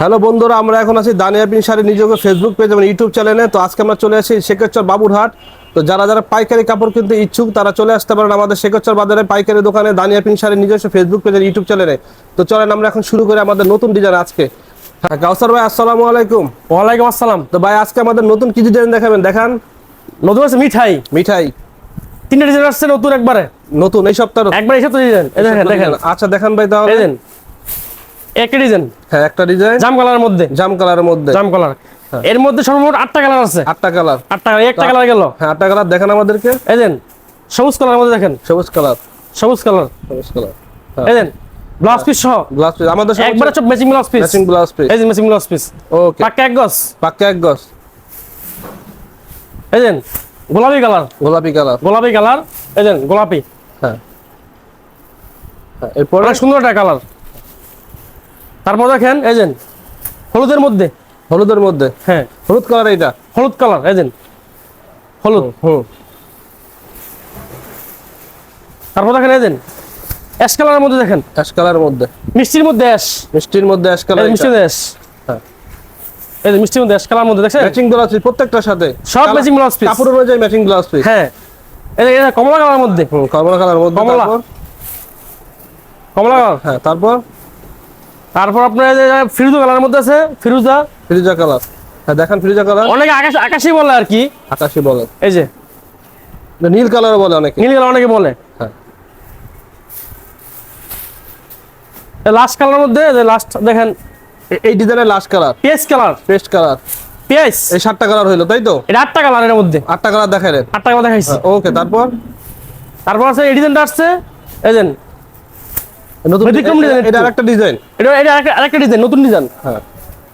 Hello বন্ধুরা আমরা এখন আছি দানিয়াপিন শাড়ি নিজেকে ফেসবুক পেজ এবং ইউটিউব চ্যানেলে তো আজকে আমরা চলে আসি শেখেরচর বাবুরহাট। তো যারা যারা পাইকারি কাপড় কিনতে ইচ্ছুক তারা চলে আসতে পারেন আমাদের শেখেরচর বাজারে পাইকারি দোকানে দানিয়াপিন শাড়ি নিজস্ব ফেসবুক পেজের ইউটিউব চ্যানেলে তো চলেন আমরা এখন শুরু করি আমাদের নতুন ডিজাইন আজকে। হ্যাঁ কাউসার ভাই আসসালামু আলাইকুম। ওয়ালাইকুম আসসালাম। তো ভাই আজকে আমাদের নতুন কি ডিজাইন দেখাবেন? দেখান। নতুন আছে মিঠাই। মিঠাই। তিনটা ডিজাইন আসছে নতুন একবারে। নতুন এই সপ্তাহ একবার এসে তো ডিজাইন এই দেখেন দেখেন। আচ্ছা দেখান ভাই তাহলে। এই একটা ডিজাইন? হ্যাঁ একটা ডিজাইন। জাম কালারের মধ্যে? জাম কালারের মধ্যে। জাম কালার। এর মধ্যে সর্বমোট আটটা কালার আছে। আটটা কালার। আটটা একটা কালার গেল। হ্যাঁ আটটা কালার দেখান আমাদেরকে। এই দেন সবুজ কালারের মধ্যে দেখেন। সবুজ কালার। সবুজ কালার। সবুজ কালার। এই দেন ব্লাউজ পিস সহ। গ্লাস পিস আমাদের একবারে সব matching blouse piece matching glass piece এই যে ম্যাচিং ব্লাউজ পিস ওকে পাক্কা এক গজ? পাক্কা এক গজ। এই দেন গোলাপি কালার। গোলাপি কালার। গোলাপি কালার। এই দেন গোলাপি। হ্যাঁ। হ্যাঁ, এরপরে? সুন্দর একটা কালার। তারপর দেখেন এই দেন হলুদের মধ্যে। হলুদের মধ্যে? হ্যাঁ। হলুদ কালার এইটা? হলুদ কালার এই দেন হলুদ। হুম তারপর দেখেন এই দেন অ্যাশ কালারের মধ্যে দেখেন। অ্যাশ কালারের মধ্যে। মিষ্টির মধ্যে অ্যাশ মিষ্টির মধ্যে অ্যাশ কালার মিষ্টির মধ্যে অ্যাশ হ্যাঁ। এই যে মিষ্টির মধ্যে অ্যাশ কালার মধ্যে দেখেন ম্যাচিং গ্লাস পিস প্রত্যেকটার সাথে। সব matching blouse piece। কাপড় অনুযায়ী ম্যাচিং গ্লাস পিস হ্যাঁ। এই এই কমলা কালারের মধ্যে। হুম কমলা কালার মধ্যে কমলা। কমলা কালার হ্যাঁ তারপর? তারপর আপনার ফিরোজা কালারের মধ্যে আছে ফিরোজা। ফিরোজা কালার হ্যাঁ দেখান ফিরোজা কালার অনেকে আকাশ আকাশি বলে আর কি। আকাশি বলে। এই যে। নীল কালার বলে অনেকে। নীল কালার অনেকে বলে। হ্যাঁ। লাস্ট কালারের মধ্যে লাস্ট দেখেন। এই ডিজাইনের last colour paste colour paste colour paste এই সাতটা কালার হইল তাই তো? এটা আটটা কালারের মধ্যে। আটটা কালার দেখাইলেন। আটটা কালার দেখাইছি। ওকে তারপর? তারপর আছে এই ডিজাইনটা আসছে এই নতুন ব্যতিক্রম design এটা একটু। আরেকটা ডিজাইন এটা এটা আরেকটা- ডিজাইন নতুন ডিজাইন হ্যাঁ।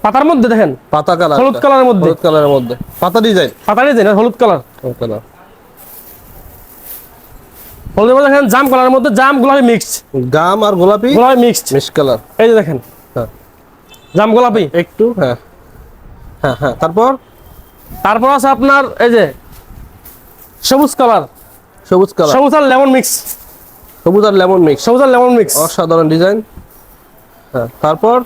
পাতার মধ্যে দেখেন? পাতা কালার হলুদ কালারের মধ্যে। হলুদ কালারের মধ্যে। পাতা ডিজাইন পাতা ডিজাইন আর হলুদ কালার কালার হলুদের মধ্যে দেখেন জাম কালারের মধ্যে জাম গোলাপি মিক্সড গাম আর গোলাপি গোলাপি মিক্সড মিক্স কালার এই যে দেখেন। হ্যাঁ। জাম গোলাপি। একটু হ্যাঁ। হ্যাঁ হ্যাঁ তারপর? তারপর আছে আপনার এই যে সবুজ কালার সবুজ কালার সবুজ আর লেমন মিক্স সবুজ আর লেমন মিক্স সবুজ আর লেমন মিক্স অসাধারণ ডিজাইন হ্যাঁ। তারপর?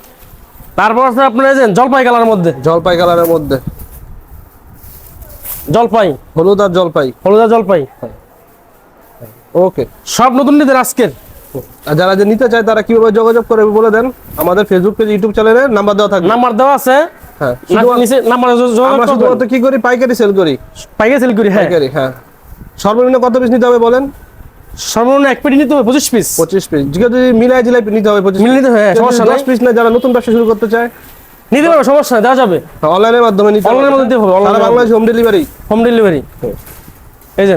তারপর আছে আপনার এই যে জলপাই কালারের মধ্যে। জলপাই কালারের মধ্যে। জলপাই। হলুদ আর জলপাই। হলুদ আর জলপাই। ওকে। সব নতুন ডিজাইন আজকের। আর যারা যে নিতে চায় তারা কীভাবে যোগাযোগ করে বলে দেন? আমাদের ফেসবুক পেজ ইউটিউব চ্যানেলে নাম্বার দেওয়া থাকবে। নাম্বার দেওয়া আছে। হ্যাঁ। আমরা শুধুমাত্র কি করি? পাইকারি সেল করি। পাইকারি সেল করি হ্যাঁ। পাইকারি হ্যাঁ। সর্বনিম্ন কত পিস নিতে হবে বলেন? সর্বনিম্ন এক পেটি নিতে হবে পঁচিশ পিস পঁচিশ পিস যদি মিলাই জিলাই নিতে হবে পঁচিশ মিলিয়ে নিতে হবে, হ্যাঁ, সমস্যা দশ পিস না যারা নতুন ব্যবসা শুরু করতে চায় নিতে পারবে সমস্যা দেওয়া যাবে। অনলাইনের মাধ্যমে নিতে Online এর মধ্যে দিতে হবে, এর Bangladesh home delivery home delivery এই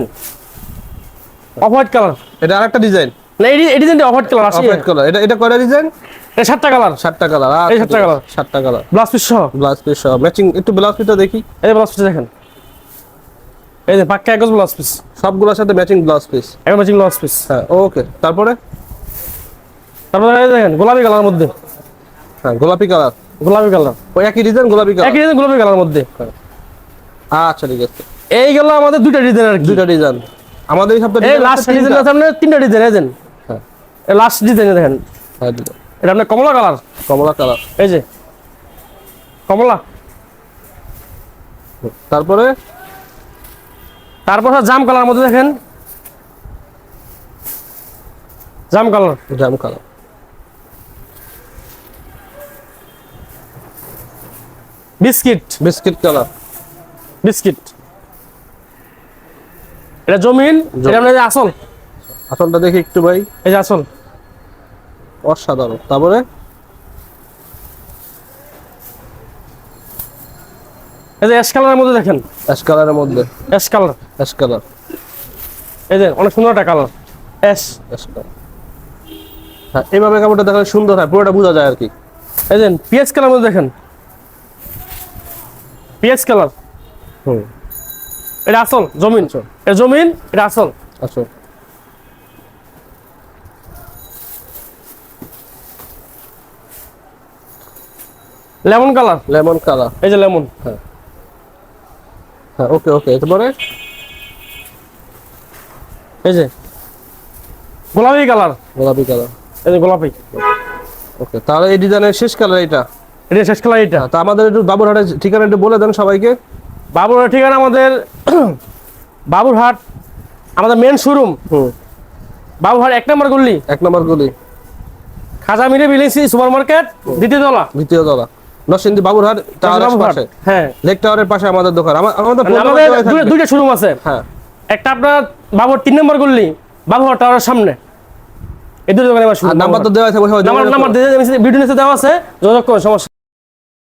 অফ হোয়াইট কালার এটা আরেকটা ডিজাইন না এই এই ডিজাইনটা off white colour off colour এটা এটা কয়টা ডিজাইন এটা সাতটা কালার সাতটা কালার এই সাতটা colour। সাতটা কালার ব্লাউজ পিস সহ। ব্লাউজ পিস সহ। ম্যাচিং একটু ব্লাউজ পিসটা দেখি। এই ব্লাউজ পিস দেখেন। এই যে পাক্কা একজ ব্লাউজ পিস। সবগুলোর সাথে ম্যাচিং ব্লাউজ পিস এক ম্যাচিং ব্লাউজ পিস হ্যাঁ ওকে তারপরে? তারপরে এই দেখেন গোলাপি কালার মধ্যে। হ্যাঁ গোলাপি কালার। গোলাপি কালার। ওই একই ডিজাইন গোলাপি কালার? একই ডিজাইন গোলাপি কালার মধ্যে। আচ্ছা ঠিক আছে। এই গেল আমাদের দুইটা ডিজাইন আর দুইটা ডিজাইন আমাদের এই সপ্তাহে এই লাস্ট ডিজাইন আছে আপনার তিনটা ডিজাইন দেন হ্যাঁ। এই লাস্ট ডিজাইন দেখেন। হ্যাঁ এটা আপনার কমলা কালার। কমলা কালার। এই যে। কমলা। তারপরে? তারপর জাম কালার মধ্যে দেখেন। জাম কালার জাম colour biscuit. Biscuit colour biscuit. এটা জমিন এটা যে আসল। আসলটা দেখি একটু ভাই। এই যে আসল। অসাধারণ। তারপরে? এই যে অ্যাশ কালারের মধ্যে দেখেন। অ্যাশ কালারের মধ্যে। অ্যাশ কালার অ্যাশ কালার এই যে অনেক সুন্দর একটা কালার অ্যাশ অ্যাশ কালার হ্যাঁ এইভাবে কাপড়টা দেখালে সুন্দর হয় পুরোটা বোঝা যায় আর কি। এই যে পিএস কালার মধ্যে দেখেন। পিএস কালার হুম। এটা আসল জমিন। এটা জমিন এটা আসল। আচ্ছা লেমন কালার লেমন কালার এই যে লেমন হ্যাঁ। ওকে ওকে এরপরে? এই যে গোলাপি কালার। গোলাপি কালার। এই যে গোলাপি। ওকে তাহলে এই ডিজাইনের শেষ কালার এটা এটা শেষ কালার এটা তো আমাদের একটু বাবুরহাটের ঠিকানা একটু বলে দেন সবাইকে। বাবুরহাট ঠিকানা আমাদের বাবুরহাট আমাদের মেন শোরুম হুম। বাবুরহাট এক নম্বর গল্লি এক নম্বর গলি। খাজা মিরে বিলিংসি সুপার মার্কেট দ্বিতীয় তলা। দ্বিতীয় তলা। নরসিংদী বাবুরহাট টাওয়ারের পাশে হ্যাঁ। লেক টাওয়ারের পাশে আমাদের দোকান। আমা- আমাদের মানে দুইটা শোরুম আছে। হ্যাঁ। একটা আপনার বাবুর তিন নম্বর গল্লি বাবুরহাট টাওয়ারের সামনে। এই দুটো দোকানে আমার নাম্বার তো দেওয়া আছে নাম্বার নাম্বার ভিডিও নিচে দেওয়া আছে যোগাযোগ করুন সমস্যা